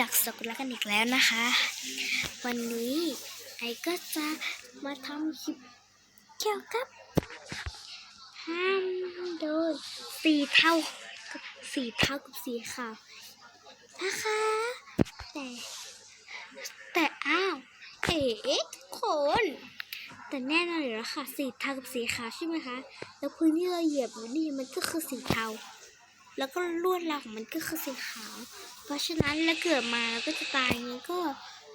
ดักสกุลกันอีกแล้วนะคะ วันนี้ไอก็จะมาทำคลิปเกี่ยวกับห้ามโดนสีเทากับสีเทากับสีขาวนะคะ แต่แต่อ้าวเอ๋ทุกคนแต่แน่นอนอยู่แล้วค่ะ สีเทากับสีขาวใช่ไหมคะ แล้วพื้นที่เราเหยียบอยู่นี่มันก็คือสีเทา แล้วก็ลวดลายของมันก็คือสีขาว เพราะฉะนั้นแล้วเกิดมาแล้วก็จะตายอย่างนี้ก็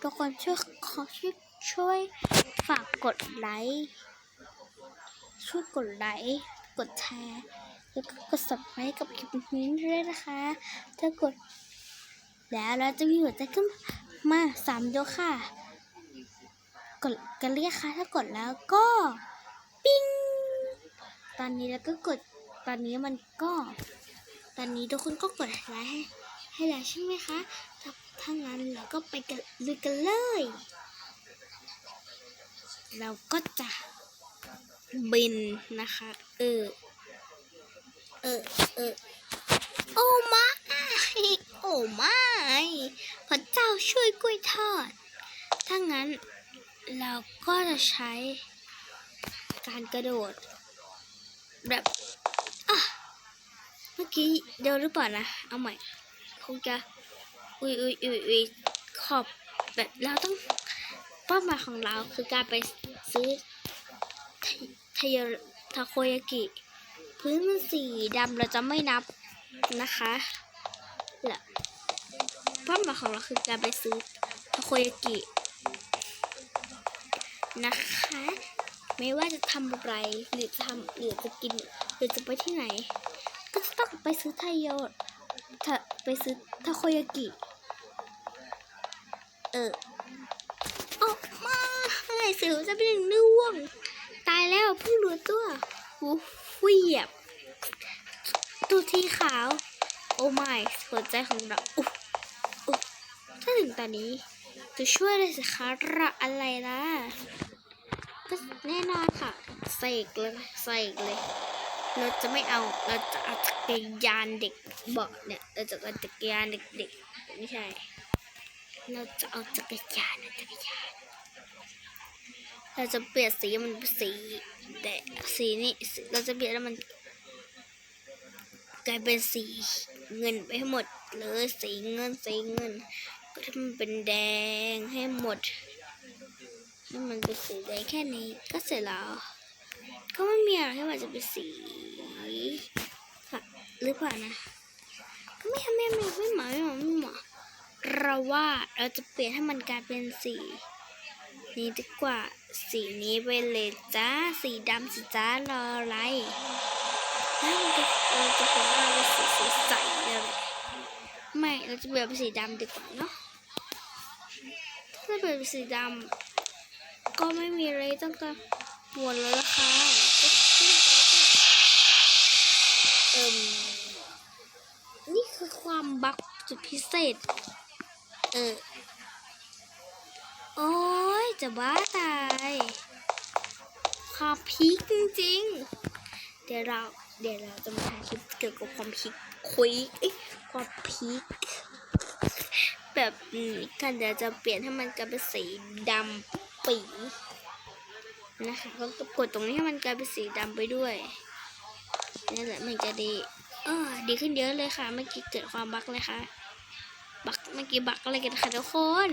ทุกคนช่วยขอช่วยช่วยฝากกดไลค์ช่วยกดไลค์กดแชร์แล้วก็กด subscribe กับคลิปนี้ด้วยนะคะ ถ้ากด แล้วเราจะมีหัวใจขึ้นมาสามยค่ะ กดกันเรียกค่ะ ถ้ากดแล้วก็ ปิ้ง ตอนนี้แล้วก็กดตอนนี้มันก็ อนนี้ทุกคนก็กดไลค์ให้ให้แล้วใช่ไหมคะถ้าถ้างั้นเราก็ไปกันลุยกันเลย เราก็จะบินนะคะ เออ เออ เออ โอ้ไม่โอ้ไม่พระเจ้าช่วยกล้วยทอด ถ้างั้นเราก็จะใช้การกระโดดแบบ มื่อกี้เดียวหรือเปล่านะ เอาใหม่ คงจะ อุยอุยอุยอุยขอบแบบเราต้องเป้าหมายของเราคือการไปซื้อททายทาโคยากิ พื้นมันสีดำเราจะไม่นับนะคะและเป้าหมายของเราคือการไปซื้อทาโคยากินะคะ ไม่ว่าจะทำอะไรหรือจะทำหรือจะกินหรือจะไปที่ไหน ก็ต้องไปซื้อไทโยทะไปซื้อทาโคยากิ เออออกมาไอ้สิวจะเป็นหนึ่งน่วง ตายแล้วเพิ่งรู้ตัวหูเวียบ ตัวที่ขาว โอ้ไม่หัวใจของเราอุ๊บอุ๊บถ้าถึงตอนนี้จะช่วยอะไรสิคะระอะไรล่ะก็แน่นอนค่ะใส่เลยใส่เลย เราจะไม่เอา เราจะเอาจักรยานเด็กเบาะเนี่ย เราจะเอาจักรยานเด็กๆไม่ใช่ เราจะเอาจักรยานนะจักรยาน เราจะเปลี่ยนสีมันเป็นสีแต่สีนี้สีเราจะเปลี่ยนแล้วมันกลายเป็นสีเงินไปให้หมดเลยสีเงินสีเงิน ก็ทำมันเป็นแดงให้หมดให้มันเป็นสีแดงแค่นี้ก็เสร็จแล้ว ก็ไม่มีอะไรที่มันจะเป็นสีค่ะหรือเปล่านะก็ไม่ทำไม่ไม่ไม่หมาไม่หมาไม่หมาเราว่าเราจะเปลี่ยนให้มันกลายเป็นสีนี้ดีกว่าสีนี้ไปเลยจ้าสีดำสิจ้ารออะไรแล้วมันจะเราจะเปลี่ยนมันเป็นสีสีใสเลยไม่เราจะเปลี่ยนเป็นสีดำดีกว่าเนาะถ้าเปลี่ยนเป็นสีดำก็ไม่มีอะไรต้องกั งวลแล้วล่ะค่ะเอิ่มนี่คือความบักจุดพิเศษ เออ โอ้ยจะบ้าตาย ความพีคจริงๆ เดี๋ยวเรา เดี๋ยวเราจะมาถ่ายคลิปเกี่ยวกับความพีคคุยเอ้ยความพีคแบบนี้กันเดี๋ยวจะเปลี่ยนให้มันกลายเป็นสีดำปี นะคะก็กดตรงนี้ให้มันกลายเป็นสีดำไปด้วยนี่แหละมันจะดีเออดีขึ้นเยอะเลยค่ะ เมื่อกี้เกิดความบั๊กเลยค่ะ บั๊กเมื่อกี้บั๊กอะไรกันคะทุกคน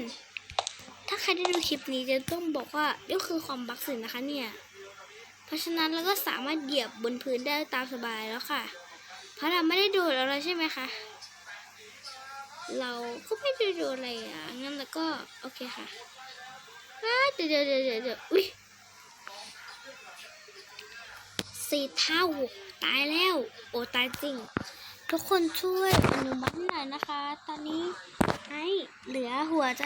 ถ้าใครได้ดูคลิปนี้จะต้องบอกว่านี่คือความบั๊กสินะคะเนี่ย เพราะฉะนั้นเราก็สามารถเหยียบบนพื้นได้ตามสบายแล้วค่ะ เพราะเราไม่ได้ดูดอะไรใช่ไหมคะ เราก็ไม่ได้ดูอะไรอะ งั้นแล้วก็โอเคค่ะเดี๋ยวเดี๋ยวเดี๋ยวเดี๋ยวอุ้ย สี่เท่า ตายแล้ว โอ้ตายจริง ทุกคนช่วยอนุมัติหน่อยนะคะ ตอนนี้ไอ้เหลือหัวใจ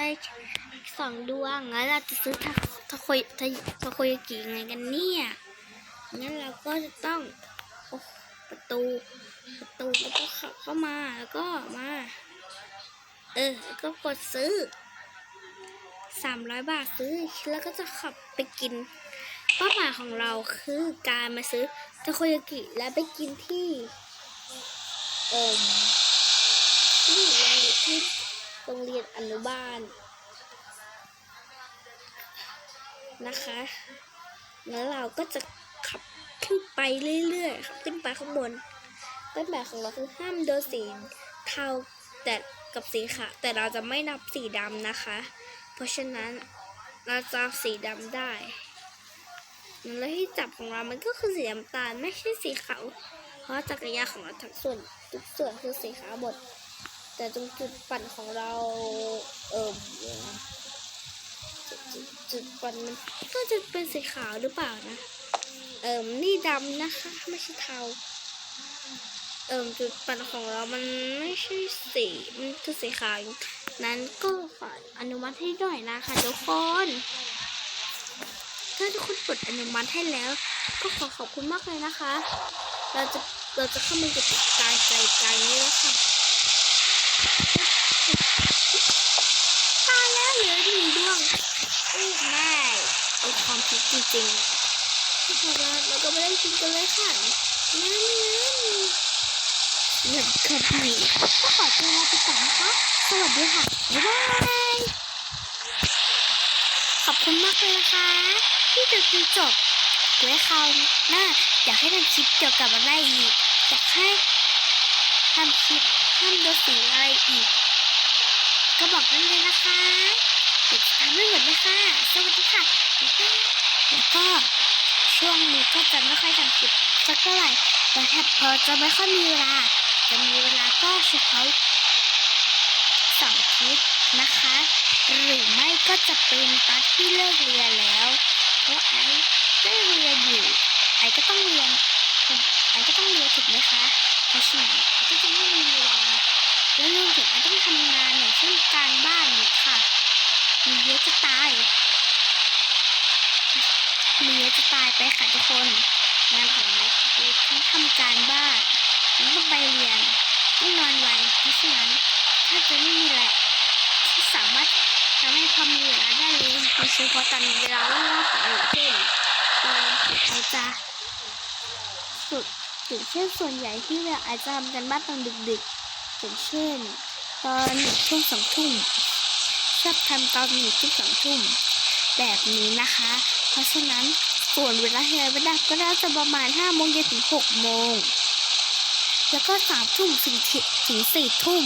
สองดวงแล้วเราจะซื้อทาทาโคยทาทาโคยากิยังไงกันเนี่ยงั้นเราก็จะต้องโอ้ประตู ประตูแล้วก็ขับเข้ามาแล้วก็มา เออแล้วก็กดซื้อสามร้อยบาทซื้อแล้วก็จะขับไปกินาหมายของเราคือการมาซื้อทาโคยากิและไปกินที่เอ่มที่ไหนที่โรงเรียนอนุบาลนะคะ แล้วเราก็จะขับขึ้นไปเรื่อยๆขับขึ้นไปข้างบนเป้าหมายของเราคือห้ามโดนสีเทาแต่กับสีขาวแต่เราจะไม่นับสีดำนะคะ เพราะฉะนั้นเราจะสีดำได้ แล้วที่จับของเรา มันก็คือสีน้ำตาลไม่ใช่สีขาว เพราะจักรยานของเราทั้งส่วนทุกส่วนคือสีขาวหมด แต่ตรงจุดปั่นของเรา เอิมจุดจุดจุดปั่นมันก็จะเป็นสีขาวหรือเปล่านะ เอิมนี่ดำนะคะ ไม่ใช่เทา เอิมจุดปั่นของเรา มันไม่ใช่สี มันคือสีขาว นั้นก็ขออนุมัติให้หน่อยนะคะทุกคน ถ้าทุกคนกดอนุมัติให้แล้ว ก็ขอขอบคุณมากเลยนะคะ เราจะเราจะเข้ามาอยู่ติดกายใจกายนี้แล้วค่ะตายแล้วเหลือหนึ่งดวงโอ้แม่เอาความคิดจริงๆที่พอแล้วเราก็ไม่ได้กินกันเลยค่ะงั้นงั้นหนึ่งคนนี้ก็ขอตัวลาไปก่อนนะคะ สวัสดีค่ะ บ๊ายบาย ขอบคุณมากเลยนะคะ ที่ดูจนจบไว้คราวหน้า อยากให้ทำคลิปเกี่ยวกับอะไรอีกอยากให้ทำคลิปห้ามดูสีอะไรอีก ก็บอกได้เลยนะคะเดี๋ยวจะทำให้หมดเลยค่ะสวัสดีค่ะบ๊ายบายแล้วก็ช่วงนี้ก็จะไม่ค่อยทำคลิปสักเท่าไหร่แต่ถ้าพอจะไม่ค่อยมีเวลา จะมีเวลาก็เฉพาะสาร์อาทิตย์นะคะ หรือไม่ก็จะเป็นตอนที่เลิกเรียนแล้ว เพราะไอ้ได้เรียนอยู่ไอ้ก็ต้องเรียนไอ้ก็ต้องเรียนถูกไหมคะเพราะฉะนั้นไอ้ก็จะไม่มีเวลาแล้วรวมถึงไอ้ต้องทำงานอย่างเช่นการบ้านอีกค่ะมีเยอะจะตายมีเยอะจะตายไปค่ะทุกคนงานของไอ้คือทั้งทำการบ้านทั้งต้องไปเรียนต้องนอนไวเพราะฉะนั้นถ้าจะไม่มีแหละที่สามารถ ทำให้พอมีเวลาได้เลยโดยเฉพาะตอนเวลาว่างของเช่นตอนไอ้จะสุดอย่างเช่นส่วนใหญ่ที่เวลาอ้จะทำกันบ้านตอนดึกๆอย่างเช่น ตอนหนึ่งทุ่มสองทุ่มชอบทำตอนหนึ่งทุ่มสองทุ่มแบบนี้นะคะ เพราะฉะนั้นส่วนเวลาที่ไอ้ไม่ได้ก็น่าจะประมาณห้าโมงเย็นถึงหกโมงแล้วก็สามทุ่มถึงถึงสี่ทุ่ม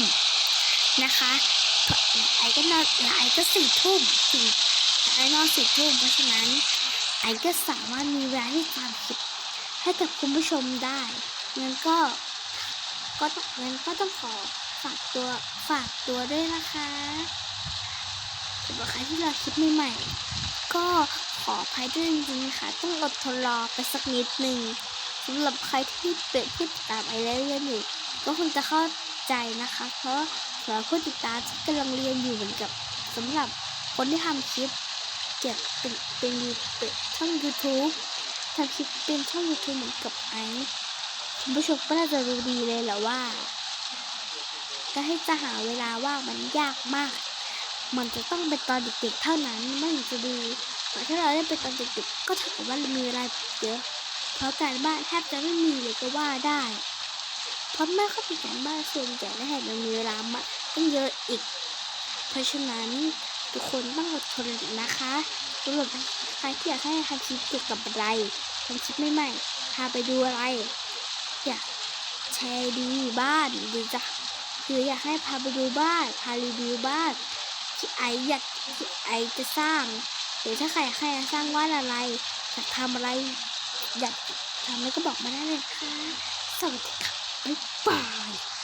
นะคะ ไอ้ก็นอนไอ้ก็สี่ทุ่มถึงไอ้นอนสี่ทุ่มเพราะฉะนั้นไอ้ก็สามารถมีเวลาที่ทำคลิปให้กับคุณผู้ชมได้งั้นก็ก็ต้องงั้นก็ต้องขอฝากตัวฝากตัวด้วยนะคะสำหรับใครที่รอคลิปใหม่ๆก็ขออภัยด้วยจริงๆค่ะต้องอดทนรอไปสักนิดหนึ่งสำหรับใครที่เป็นผู้ติดตามไอเรียนอยู่ ก็คงจะเข้าใจนะคะ เพราะ สำหรับผู้ติดตามที่กำลังเรียนอยู่เหมือนกับสำหรับคนที่ทำคลิปเกี่ยวกับเป็นเป็นเป็นช่อง YouTube ทำคลิปเป็นช่อง YouTube เหมือนกับไอซ์คุณผู้ชมก็น่าจะรู้ดีเลยแหละว่าการให้จะหาเวลาว่างมันยากมาก มันจะต้องเป็นตอนเด็กๆเท่านั้นไม่ถึงจะดีแต่ถ้าเราได้เป็นตอนเด็กๆก็เท่ากับว่าเรามีเวลาเยอะเพราะการบ้านแทบจะไม่มีเลยก็ว่าได้ เพราะแม่เขาเป็นการบ้านส่วนใหญ่และแถมยังมีเวลามา ตั้งเยอะอีก เพราะฉะนั้นทุกคนต้องอดทนนะคะสำหรับใครที่อยากให้ทำคลิปเกี่ยวกับอะไรทำคลิปใหม่ๆพาไปดูอะไร อยากแชร์ดีบ้านหรือจะหรืออยากให้พาไปดูบ้าน พารีวิวบ้านที่ไออยากที่ไอจะสร้าง หรือถ้าใครอยากให้สร้างว่าอะไรอยากทำอะไรอยากทำอะไรก็บอกมาได้เลยค่ะสวัสดีค่ะบ๊ายบาย